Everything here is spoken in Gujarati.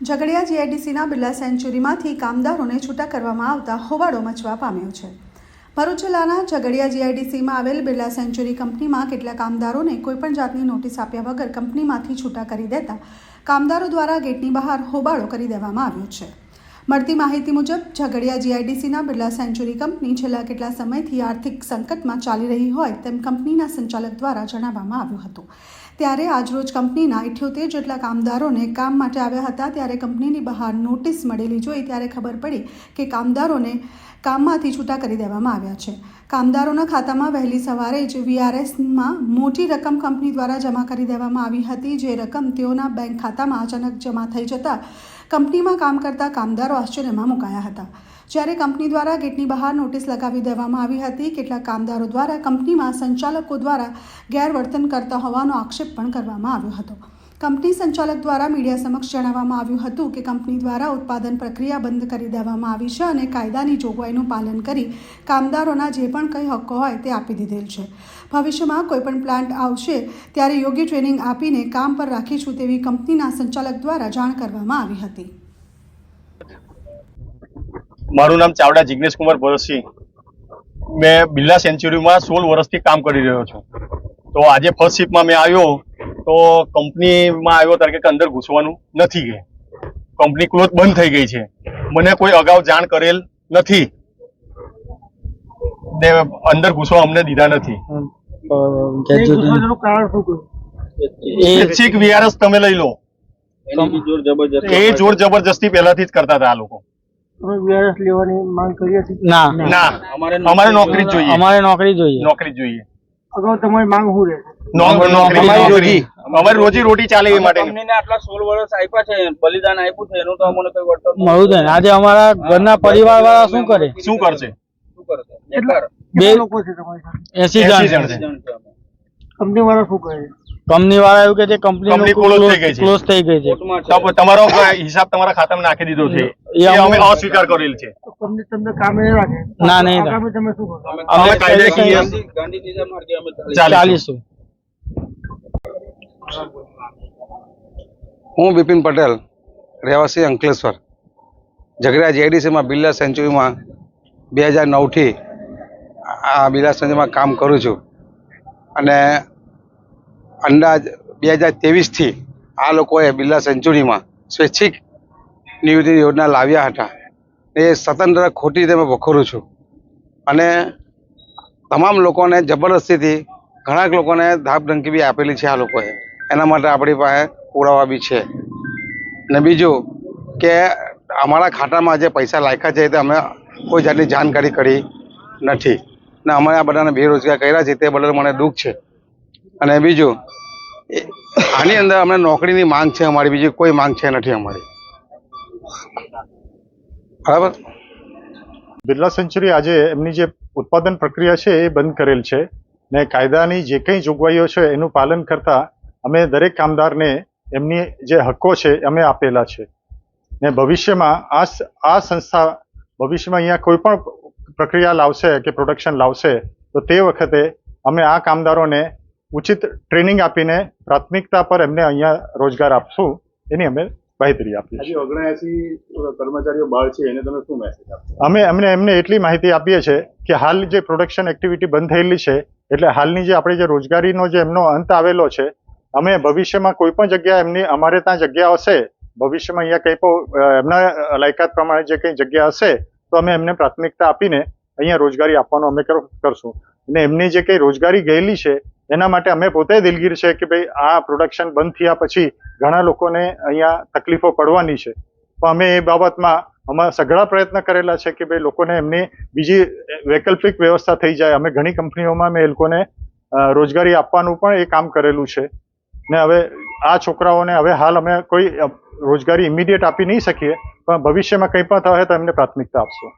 ઝઘડિયા જીઆઈડીસીના બિરલા સેન્ચ્યુરીમાંથી કામદારોને છૂટા કરવામાં આવતા હોબાળો મચવા પામ્યો છે. ભરૂચ જિલ્લાના ઝઘડિયા જીઆઈડીસીમાં આવેલ બિરલા સેન્ચુરી કંપનીમાં કેટલાક કામદારોને કોઈપણ જાતની નોટિસ આપ્યા વગર કંપનીમાંથી છૂટા કરી દેતા કામદારો દ્વારા ગેટની બહાર હોબાળો કરી દેવામાં આવ્યો છે. મળતી માહિતી મુજબ, ઝઘડિયા જીઆઈડીસીના બિરલા સેન્ચુરી કંપની છેલ્લા કેટલા સમયથી આર્થિક સંકટમાં ચાલી રહી હોય તેમ કંપનીના સંચાલક દ્વારા જણાવવામાં આવ્યું હતું. ત્યારે આજરોજ કંપનીના ઇઠ્યોતેર જેટલા કામદારોને કામ માટે આવ્યા હતા, ત્યારે કંપનીની બહાર નોટિસ મળેલી જોઈ ત્યારે ખબર પડી કે કામદારોને કામમાંથી છૂટા કરી દેવામાં આવ્યા છે. કામદારોના ખાતામાં વહેલી સવારે જ વીઆરએસમાં મોટી રકમ કંપની દ્વારા જમા કરી દેવામાં આવી હતી, જે રકમ તેઓના બેંક ખાતામાં અચાનક જમા થઈ જતા કંપનીમાં કામ કરતા કામદારો આશ્ચર્યમાં મુકાયા હતા. જ્યારે કંપની દ્વારા ગેટની બહાર નોટિસ લગાવી દેવામાં આવી હતી, કેટલાક કામદારો દ્વારા કંપનીમાં સંચાલકો દ્વારા ગેરવર્તન કરતા હોવાનો આક્ષેપ પણ કરવામાં આવ્યો હતો. કંપની સંચાલક દ્વારા મીડિયા સમક્ષ જણાવવામાં આવ્યું હતું કે કંપની દ્વારા ઉત્પાદન પ્રક્રિયા બંધ કરી દેવામાં આવી છે અને કાયદાની જોગવાઈનું પાલન કરી કામદારોના જે પણ કંઈ હક્કો હોય તે આપી દીધેલ છે. ભવિષ્યમાં કોઈપણ પ્લાન્ટ આવશે ત્યારે યોગ્ય ટ્રેનિંગ આપીને કામ પર રાખીશું તેવી કંપનીના સંચાલક દ્વારા જાણ કરવામાં આવી હતી. મારું નામ ચાવડા જિગ્નેશ કુમાર ભરતસિંહ મેં બિરલા સેન્ચુરીમાં સોળ વર્ષથી કામ કરી રહ્યો છું. તો આજે ફર્સ્ટ શિફ્ટમાં મેં આવ્યો તો કંપનીમાં આવ્યો ત્યારે કે અંદર ઘૂસવાનું નથી કે કંપની ક્લોઝ બંધ થઈ ગઈ છે. મને કોઈ અગાઉ જાણ કરેલ નથી. ને અંદર ઘૂસવા અમને દીધા નથી. શિક્ષિક વીઆરએસ તમે લઈ લો. એ જોર જબરજસ્તી પહેલાથી જ કરતા હતા આ લોકો. વીઆરએસ લેવાની માંગ કરી હતી? ના. ના. અમારે અમારે નોકરી જ જોઈએ. અમારે નોકરી જોઈએ. નોકરી જોઈએ. અગાઉ તમારી માંગ શું રહેશે? અમારી રોજી રોટી ચાલે એ માટે. આટલા સોળ વર્ષ આપ્યા છે બલિદાન આપ્યું છે એનું તો અમને કઈ વળતર મળવું છે આજે અમારા ઘરના પરિવાર વાળા શું કરે? શું કરશે? શું કરશે? બેકાર. બે લોકો છે એસી જણ. જણ. જણ છે કંપની વાળા શું કહે કંપની વાળા એવું કે છે કંપની કંપની close થઈ ગઈ છે. ક્લોઝ થઈ ગઈ છે. તમારો હિસાબ તમારા ખાતામાં નાખી દીધો છે. એ અમે અસ્વીકાર કરેલ છે. તો કંપની તમને કામે ના, નહીં. તમે શું કરો? અમે અમે કાયદાકીય માર્ગે અમે ચાલીશું. હું બિપિન પટેલ, રહેવાસી અંકલેશ્વર. ઝઘડા જેડીસીમાં બિરલા સેન્ચુરીમાં બે હજાર નવથી આ બિરલા સેન્ચુરીમાં કામ કરું છું. અને અંદાજ બે હજાર ત્રેવીસથી આ લોકોએ બિરલા સેન્ચુરીમાં સ્વૈચ્છિક નિવૃત્તિ યોજના લાવ્યા હતા. એ સ્વતંત્ર ખોટી રીતે મેં વખોરું છું. અને તમામ લોકોને જબરદસ્તીથી ઘણા લોકોને ધાપધમકી બી આપેલી છે આ લોકોએ. એના માટે આપણી પાસે પુરાવા બી છે. ને બીજું કે અમારા ખાતામાં જે પૈસા લાખ્યા છે તે અમે કોઈ જાતની જાણકારી કરી નથી. ને અમે આ બધાને બેરોજગાર કર્યા છે તે બદલ મને દુઃખ છે. અને બીજું આની અંદર અમને નોકરીની માંગ છે અમારી, બીજી કોઈ માંગ છે નથી અમારી. બરાબર? બિરલા સેન્ચુરી આજે એમની જે ઉત્પાદન પ્રક્રિયા છે એ બંધ કરેલ છે ને કાયદાની જે કંઈ જોગવાઈઓ છે એનું પાલન કરતા અમે દરેક કામદારને એમની જે હક્કો છે અમે આપેલા છે. ને ભવિષ્યમાં આ આ સંસ્થા ભવિષ્યમાં અહીંયા કોઈ પણ પ્રક્રિયા લાવશે કે પ્રોડક્શન લાવશે તો તે વખતે અમે આ કામદારોને ઉચિત ટ્રેનિંગ આપીને પ્રાથમિકતા પર એમને અહીંયા રોજગાર આપશું એની અમે માહિતી આપીએ કર્મચારીઓ બહાર છે એને તમે શું મેસેજ આપશો? અમે અમને એમને એટલી માહિતી આપીએ છીએ કે હાલ જે પ્રોડક્શન એક્ટિવિટી બંધ થયેલી છે એટલે હાલની જે આપણે જે રોજગારીનો જે એમનો અંત આવેલો છે અમે ભવિષ્યમાં કોઈ પણ જગ્યા એમની, અમારે ત્યાં જગ્યા હશે, ભવિષ્યમાં અહીંયા કંઈ પણ એમના લાયકાત પ્રમાણે જે કંઈ જગ્યા હશે, તો અમે એમને પ્રાથમિકતા આપીને અહીંયા રોજગારી આપવાનો અમે કર- કરશું. અને એમની જે કંઈ રોજગારી ગયેલી છે, એના માટે અમે પોતે દિલગીર છે કે ભાઈ આ પ્રોડક્શન બંધ થયા પછી ઘણા લોકોને અહીંયા તકલીફો પડવાની છે. તો અમે એ બાબતમાં અમારા સઘળા પ્રયત્ન કરેલા છે કે ભાઈ લોકોને એમની બીજી વૈકલ્પિક વ્યવસ્થા થઈ જાય. અમે ઘણી કંપનીઓમાં મેં એ લોકોને રોજગારી આપવાનું પણ એ કામ કરેલું છે. ને હવે આ છોકરાઓને હવે હાલ અમે કોઈ રોજગારી ઇમિડિયેટ આપી નહીં શકીએ, પણ ભવિષ્યમાં કંઈ પણ થાય તો એમને પ્રાથમિકતા આપશું.